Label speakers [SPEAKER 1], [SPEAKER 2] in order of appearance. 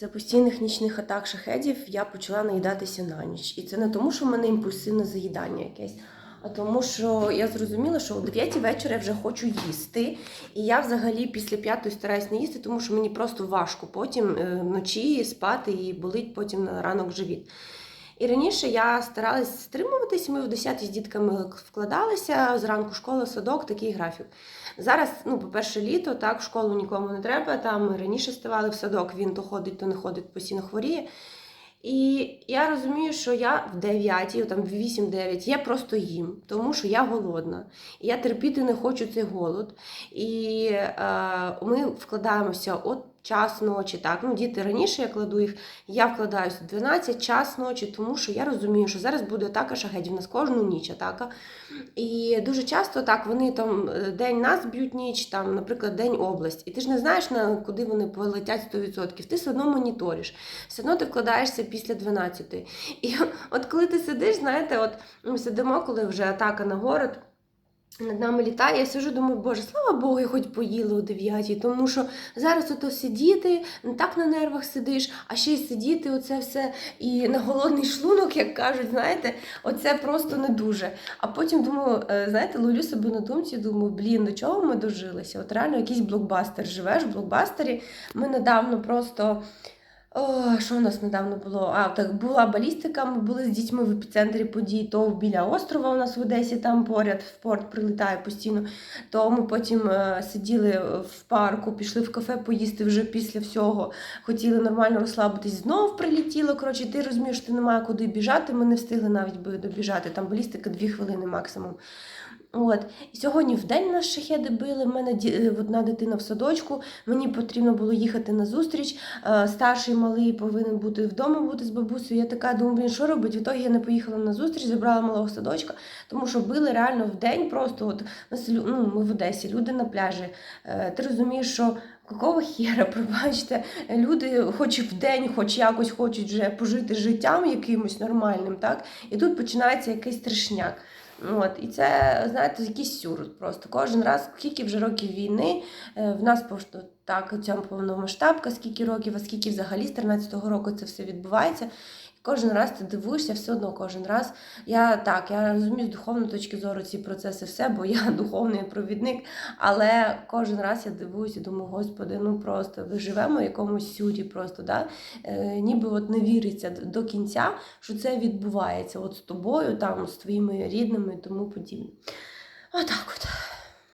[SPEAKER 1] За постійних нічних атак шахедів я почала наїдатися на ніч. І це не тому, що в мене імпульсивне заїдання якесь, а тому, що я зрозуміла, що о 9 вечора я вже хочу їсти. І я взагалі після п'ятої стараюсь не їсти, тому що мені просто важко потім е, вночі спати і болить потім на ранок живіт. І раніше я старалась стримуватись, ми в 10 з дітками вкладалися, зранку школа, садок, такий графік. Зараз, ну, по-перше, літо, так, в школу нікому не треба. Там раніше ставали в садок, він то ходить, то не ходить, постійно хворіє. І я розумію, що я в 9, там в 8-9, я просто їм, тому що я голодна. І я терпіти не хочу цей голод. І е, ми вкладаємося от час ночі. Так, ну діти раніше я кладу їх, я вкладаюся в 12 час ночі, тому що я розумію, що зараз буде атака шахедів, у нас кожну ніч атака. І дуже часто так вони там е, день нас б'ють ніч, там, наприклад, день область. І ти ж не знаєш, на куди вони полетять 100%. Ти все одно моніториш. Все одно ти вкладаєшся після 12. І от коли ти сидиш, знаєте, от ми сидимо, коли вже атака на город. Над нами літає, я сижу, думаю, боже, слава Богу, я хоч поїла о 9, тому що зараз ото сидіти, так на нервах сидиш, а ще й сидіти, оце все і на голодний шлунок, як кажуть, знаєте, оце просто не дуже. А потім думаю, е, знаєте, ловлю себе на думці, думаю, блін, до чого ми дожилися? От реально якийсь блокбастер. Живеш в блокбастері. Ми недавно просто. Що у нас недавно було? А, так була балістика. Ми були з дітьми в епіцентрі подій, то біля острова у нас в Одесі, там поряд в порт прилітає постійно. То ми потім е, сиділи в парку, пішли в кафе поїсти вже після всього. Хотіли нормально розслабитись. Знов прилетіло. Коротше, ти розумієш, що немає куди біжати. Ми не встигли навіть добіжати. Там балістика дві хвилини максимум. От і сьогодні в день нас шахеди били. в мене е, одна дитина в садочку. Мені потрібно було їхати на зустріч. Е, Старший малий повинен бути вдома бути з бабусею. Я така думаю, що робить? В ітогі я не поїхала на зустріч, забрала малого садочка, тому що били реально в день. Просто от ну, ми в Одесі, люди на пляжі. Е, Ти розумієш, що. Какого хера, пробачте, люди хоч в день, хоч якось хочуть вже пожити життям якимось нормальним, так? І тут починається якийсь страшняк. От, і це, знаєте, якийсь сюр просто. Кожен раз, скільки вже років війни, е, в нас так, ця повномасштабка, скільки років, а скільки взагалі з 13-го року це все відбувається. Кожен раз ти дивуєшся, все одно кожен раз. Я так, я розумію з духовної точки зору ці процеси все, бо я духовний провідник. Але кожен раз я дивуюся, думаю, господи, ну просто ми живемо в якомусь сюрі, просто да? е, ніби от не віриться до кінця, що це відбувається от з тобою, там, з твоїми рідними і тому подібне. Отак от.